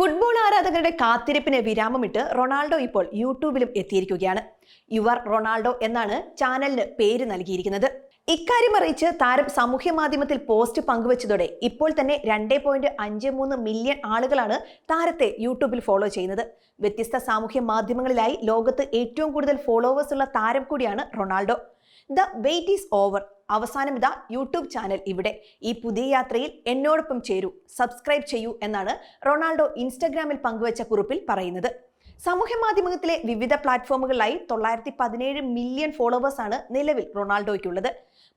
Football ആരാധകരുടെ കാത്തിരിപ്പിന് വിരാമമിട്ട് Ronaldo ഇപ്പോൾ യൂട്യൂബിലും എത്തിയിരിക്കുകയാണ്. യുവർ റൊണാൾഡോ എന്നാണ് ചാനലിന് പേര് നൽകിയിരിക്കുന്നത്. ഇക്കാര്യം അറിയിച്ച് താരം സാമൂഹ്യ മാധ്യമത്തിൽ പോസ്റ്റ് പങ്കുവച്ചതോടെ ഇപ്പോൾ തന്നെ രണ്ടേ പോയിന്റ് അഞ്ച് മൂന്ന് മില്യൺ ആളുകളാണ് താരത്തെ യൂട്യൂബിൽ ഫോളോ ചെയ്യുന്നത്. വ്യത്യസ്ത സാമൂഹ്യ മാധ്യമങ്ങളിലായി ലോകത്ത് ഏറ്റവും കൂടുതൽ ഫോളോവേഴ്സ് ഉള്ള താരം കൂടിയാണ് Ronaldo. The wait is over അവസാനം ഇതാ യൂട്യൂബ് ചാനൽ ഇവിടെ. ഈ പുതിയ യാത്രയിൽ എന്നോടൊപ്പം ചേരൂ. സബ്സ്ക്രൈബ് ചെയ്യൂ എന്നാണ് റൊണാൾഡോ ഇൻസ്റ്റഗ്രാമിൽ പങ്കുവച്ച കുറിപ്പിൽ പറയുന്നത്. സമൂഹ മാധ്യമത്തിലെ വിവിധ പ്ലാറ്റ്ഫോമുകളിലായി തൊള്ളായിരത്തി പതിനേഴ് മില്യൺ ഫോളോവേഴ്സാണ് നിലവിൽ റൊണാൾഡോയ്ക്കുള്ളത്.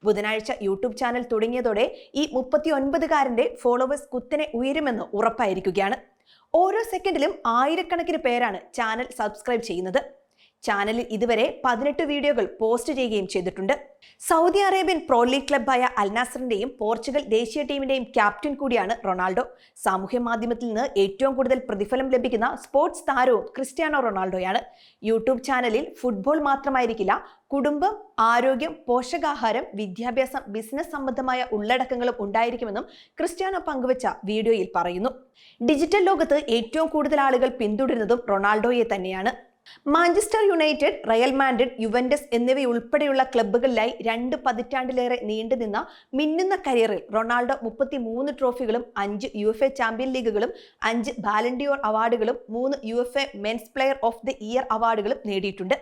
ബുധനാഴ്ച യൂട്യൂബ് ചാനൽ തുടങ്ങിയതോടെ ഈ മുപ്പത്തി ഒൻപതുകാരന്റെ ഫോളോവേഴ്സ് കുത്തനെ ഉയരുമെന്ന് ഉറപ്പായിരിക്കുകയാണ്. ഓരോ സെക്കൻഡിലും ആയിരക്കണക്കിന് പേരാണ് ചാനൽ സബ്സ്ക്രൈബ് ചെയ്യുന്നത്. ചാനലിൽ ഇതുവരെ പതിനെട്ട് വീഡിയോകൾ പോസ്റ്റ് ചെയ്യുകയും ചെയ്തിട്ടുണ്ട്. സൗദി അറേബ്യൻ പ്രോ ലീഗ് ക്ലബായ അൽനാസറിന്റെയും പോർച്ചുഗൽ ദേശീയ ടീമിന്റെയും ക്യാപ്റ്റൻ കൂടിയാണ് റൊണാൾഡോ. സാമൂഹ്യ മാധ്യമത്തിൽ നിന്ന് ഏറ്റവും കൂടുതൽ പ്രതിഫലം ലഭിക്കുന്ന സ്പോർട്സ് താരവും ക്രിസ്ത്യാനോ റൊണാൾഡോയാണ്. യൂട്യൂബ് ചാനലിൽ ഫുട്ബോൾ മാത്രമായിരിക്കില്ല കുടുംബം ആരോഗ്യം പോഷകാഹാരം വിദ്യാഭ്യാസം ബിസിനസ് സംബന്ധമായ ഉള്ളടക്കങ്ങളും ഉണ്ടായിരിക്കുമെന്നും ക്രിസ്ത്യാനോ പങ്കുവച്ച വീഡിയോയിൽ പറയുന്നു. ഡിജിറ്റൽ ലോകത്ത് ഏറ്റവും കൂടുതൽ ആളുകൾ പിന്തുടരുന്നതും റൊണാൾഡോയെ തന്നെയാണ്. Manchester United Real Madrid Juventus എന്നിവയുൾപ്പെടെയുള്ള ക്ലബ്ബുകളിലായി രണ്ട് പതിറ്റാണ്ടിലേറെ നീണ്ടുനിന്ന മിന്നുന്ന കരിയറിൽ റൊണാൾഡോ മുപ്പത്തി മൂന്ന് ട്രോഫികളും അഞ്ച് യു എഫ് എ ചാമ്പ്യൻ ലീഗുകളും അഞ്ച് ബാലൻഡിയോർ അവാർഡുകളും മൂന്ന് UEFA men's player of the year അവാർഡുകളും നേടിയിട്ടുണ്ട്.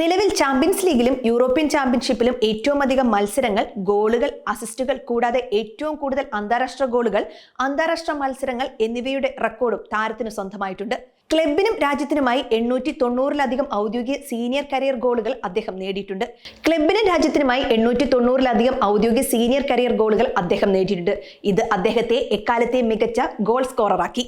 നിലവിൽ ചാമ്പ്യൻസ് ലീഗിലും യൂറോപ്യൻ ചാമ്പ്യൻഷിപ്പിലും ഏറ്റവും അധികം മത്സരങ്ങൾ ഗോളുകൾ അസിസ്റ്റുകൾ കൂടാതെ ഏറ്റവും കൂടുതൽ അന്താരാഷ്ട്ര ഗോളുകൾ അന്താരാഷ്ട്ര മത്സരങ്ങൾ എന്നിവയുടെ റെക്കോർഡും താരത്തിന് സ്വന്തമായിട്ടുണ്ട്. ക്ലബിനും രാജ്യത്തിനുമായി എണ്ണൂറ്റി തൊണ്ണൂറിലധികം ഔദ്യോഗിക സീനിയർ കരിയർ ഗോളുകൾ അദ്ദേഹം നേടിയിട്ടുണ്ട്. ക്ലബിനും രാജ്യത്തിനുമായി എണ്ണൂറ്റി തൊണ്ണൂറിലധികം ഔദ്യോഗിക സീനിയർ കരിയർ ഗോളുകൾ അദ്ദേഹം നേടിയിട്ടുണ്ട്. ഇത് അദ്ദേഹത്തെ എക്കാലത്തെ മികച്ച ഗോൾ സ്കോററാക്കി.